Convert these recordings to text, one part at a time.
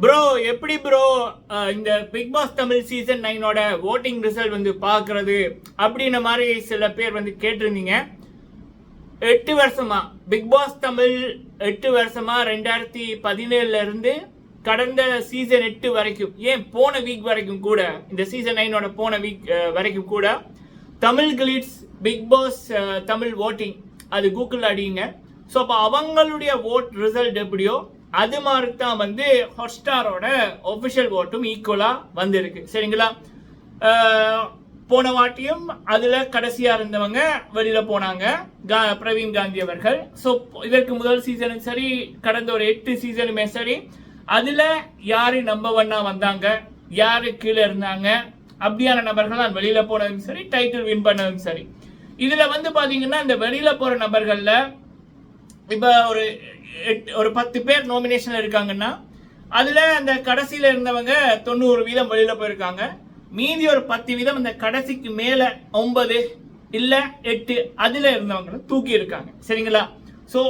Bro எப்படி bro இந்த big pass Tamil season நைனோட ஓட்டிங் ரிசல்ட் வந்து பார்க்கறது அப்படின்ன மாதிரி சில பேர் வந்து கேட்டிருந்தீங்க. எட்டு வருஷமா பிக் பாஸ் தமிழ் எட்டு வருஷமா ரெண்டாயிரத்தி பதினேழுல இருந்து கடந்த சீசன் எட்டு வரைக்கும் ஏன் போன வீக் வரைக்கும் கூட இந்த சீசன் நைனோட போன வீக் வரைக்கும் கூட Tamil glitz Bigg Boss Tamil voting அது கூகுள் அடிங்க ஸோ அப்போ அவங்களுடைய ஓட் ரிசல்ட் எப்படியோ அது மாதிரி தான் வந்து ஹாட்ஸ்டாரோட ஒஃபிஷியல் ஓட்டும் ஈக்குவலாக வந்திருக்கு. சரிங்களா? போன வாட்டியும் அதில் கடைசியாக இருந்தவங்க வெளியில் போனாங்க. கா பிரவீன் காந்தி அவர்கள். ஸோ இதற்கு முதல் சீசனும் சரி கடந்த ஒரு எட்டு சீசனுமே சரி அதில் யார் நம்பர் ஒன்னாக வந்தாங்க? யார் கீழே இருந்தாங்க? அப்படியான நபர்கள் தான் வெளியில் போனதும் சரி டைட்டில் வின் பண்ணதும் சரி. இதில் வந்து பார்த்தீங்கன்னா இந்த வெளியில் போகிற நபர்களில் இப்போ ஒரு ஒரு பத்து பேர் நாமினேஷன் இருக்காங்கன்னா அதில் அந்த கடைசியில் இருந்தவங்க தொண்ணூறு வீதம் வெளியில் போயிருக்காங்க. மீதி ஒரு பத்து வீதம் அந்த கடைசிக்கு மேலே ஒன்பது இல்லை எட்டு அதில் இருந்தவங்க தூக்கி இருக்காங்க. சரிங்களா? ஸோ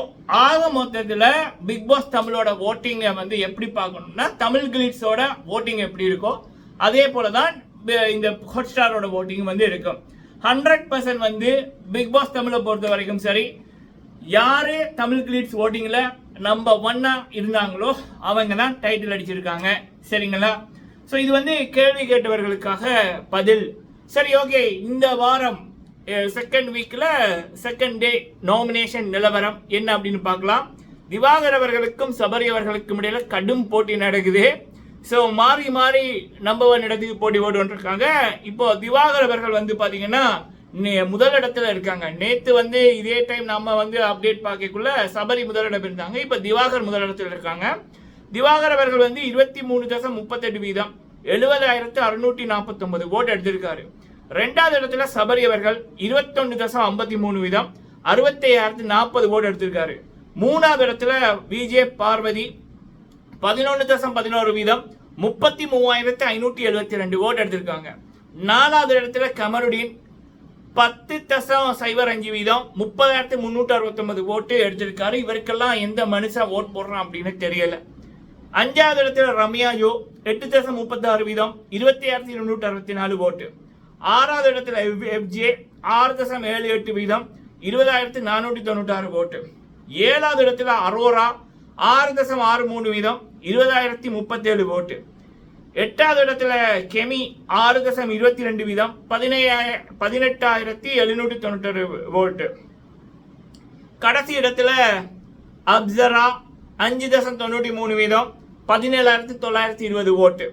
ஆக மொத்தத்தில் பிக் பாஸ் தமிழோட ஓட்டிங்கை வந்து எப்படி பார்க்கணும்னா தமிழ் கிளிட்ஸோட ஓட்டிங் எப்படி இருக்கோ அதே போல தான் இந்த ஹாட் ஸ்டாரோட ஓட்டிங் வந்து இருக்கும். ஹண்ட்ரட் பர்சன்ட் வந்து பிக் பாஸ் தமிழை பொறுத்த வரைக்கும் சரி யாரு தமிழ் கிளிட்ஸ் ஓட்டிங்ல நம்பர் ஒன்னா இருந்தாங்களோ அவங்க தான் டைட்டில் அடிச்சிருக்காங்க. சரிங்களா? ஸோ இது வந்து கேள்வி கேட்டவர்களுக்காக பதில். சரி ஓகே இந்த வாரம் செகண்ட் வீக்கில் செகண்ட் டே நாமினேஷன் நிலவரம் என்ன அப்படின்னு பார்க்கலாம். திவாகர் அவர்களுக்கும் சபரி அவர்களுக்கும் இடையில கடும் போட்டி நடக்குது. ஸோ மாறி மாறி நம்பர் ஒன் இடத்துக்கு போட்டி போட்டுருக்காங்க இப்போ திவாகர் அவர்கள் வந்து பார்த்தீங்கன்னா நே- முதல் இருக்காங்க. நேத்து வந்து இதே டைம் நம்ம வந்து அப்டேட் பார்க்கக்குள்ள சபரி முதலிடம் இருந்தாங்க. இப்போ திவாகர் முதலிடத்தில் இருக்காங்க. திவாகர் அவர்கள் வந்து இருபத்தி மூணு தசம் முப்பத்தெட்டு வீதம். எழுபதாயிரத்து அறுநூற்றி நாற்பத்தொன்பது ஓட்டு எடுத்திருக்காரு. ரெண்டாவது இடத்துல சபரி அவர்கள் இருபத்தொன்னு தசம் ஐம்பத்தி மூணு வீதம். அறுபத்தையாயிரத்து நாற்பது ஓட்டு எடுத்திருக்காரு. மூணாவது இடத்துல விஜே பார்வதி பதினொன்று தசம் பதினோரு வீதம். முப்பத்தி மூவாயிரத்து ஐநூற்றி எழுபத்தி ரெண்டு ஓட்டு எடுத்திருக்காங்க. நாலாவது இடத்துல கமருடீன் பத்து தசம் சைபர் அஞ்சு வீதம் முப்பதாயிரத்து முந்நூற்றி அறுபத்தொன்பது ஓட்டு எடுத்திருக்காரு. இவருக்கெல்லாம் எந்த மனுஷன் ஓட் போடுறான் அப்படின்னு தெரியல. அஞ்சாவது இடத்துல ரம்யா யோ எட்டு தசம் முப்பத்தாறு வீதம் இருபத்தி ஆயிரத்தி இருநூற்றி அறுபத்தி நாலு ஓட்டு. ஆறாவது இடத்துல எஃப்ஜே ஆறு தசம் ஏழு எட்டு வீதம் இருபதாயிரத்தி நானூற்றி தொண்ணூற்றாறு ஓட்டு. ஏழாவது இடத்துல அரோரா ஆறு தசம் ஆறு மூணு வீதம் இருபதாயிரத்தி முப்பத்தேழு ஓட்டு. எட்டாவது இடத்துல கெமி ஆறு தசம் இருபத்தி ரெண்டு வீதம் பதினேழாய பதினெட்டாயிரத்தி எழுநூற்றி தொண்ணூற்றி வோல்ட்டு கடைசி இடத்துல அப்சரா அஞ்சு தசம் தொண்ணூற்றி மூணு வீதம் பதினேழாயிரத்தி தொள்ளாயிரத்தி இருபது ஓட்டு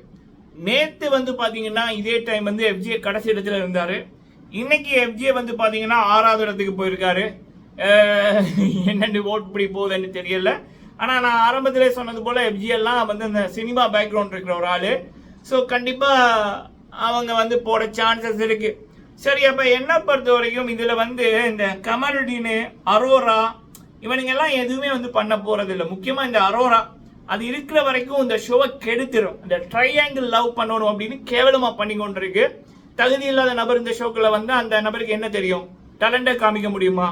நேற்று வந்து பார்த்தீங்கன்னா இதே டைம் வந்து எஃப்ஜிஏ கடைசி இடத்துல இருந்தார். இன்னைக்கு எஃப்ஜிஏ வந்து பார்த்தீங்கன்னா ஆறாவது இடத்துக்கு போயிருக்காரு. அஹ் என்னென்னு ஓட் இப்படி போகுதுன்னு தெரியல. ஆனால் நான் ஆரம்பத்திலே சொன்னது போல் எஃப்ஜிஎல்லாம் வந்து இந்த சினிமா பேக்ரவுண்ட் இருக்கிற ஒரு ஆள். ஸோ கண்டிப்பாக அவங்க வந்து போட சான்சஸ் இருக்குது சரி அப்போ என்ன பொறுத்த வரைக்கும் இதில் வந்து இந்த கமருடீனு அரோரா இவனுங்க எல்லாம் எதுவுமே வந்து பண்ண போகிறதில்ல இல்லை முக்கியமாக இந்த அரோரா அது இருக்கிற வரைக்கும் இந்த ஷோவை கெடுத்துரும். இந்த ட்ரையாங்கிள் லவ் பண்ணணும் அப்படின்னு கேவலமாக பண்ணி கொண்டிருக்கு. தகுதி இல்லாத நபர் இந்த ஷோக்கில் வந்து அந்த நபருக்கு என்ன தெரியும்? டேலண்டை காமிக்க முடியுமா?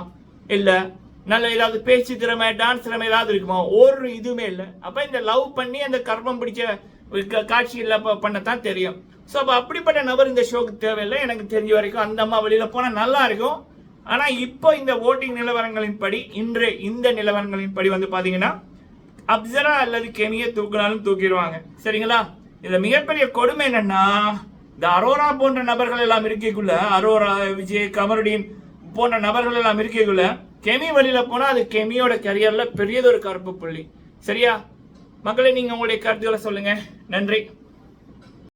இல்லை. நல்ல ஏதாவது பேச்சு திறமை டான்ஸ் திறமை ஏதாவது இருக்குமா ஒரு இதுவுமே இல்லை. அப்போ இந்த லவ் பண்ணி அந்த கர்மம் பிடிச்ச க- காட்சியில் பண்ணத்தான் தெரியும். ஸோ அப்போ அப்படிப்பட்ட நபர் இந்த ஷோக்கு தேவையில்லை. எனக்கு தெரிஞ்ச வரைக்கும் அந்த அம்மா வெளியில் போனால் நல்லா இருக்கும். ஆனால் இப்போ இந்த ஓட்டிங் நிலவரங்களின் படி இன்று இந்த நிலவரங்களின் படி வந்து பார்த்தீங்கன்னா அப்சரா அல்லது கெமியை தூக்கினாலும் தூக்கிடுவாங்க. சரிங்களா? இதில் மிகப்பெரிய கொடுமை என்னன்னா இந்த அரோரா போன்ற நபர்கள் எல்லாம் இருக்கக்குள்ள அரோரா விஜய் கமருடீன் போன்ற நபர்கள் எல்லாம் இருக்கக்குள்ள கெமி வழியில் போனால் அது கெமியோட கரியர்ல பெரியதொரு கருப்பு புள்ளி. சரியா? மக்களை நீங்கள் உங்களுடைய கருத்துக்களை சொல்லுங்கள் நன்றி.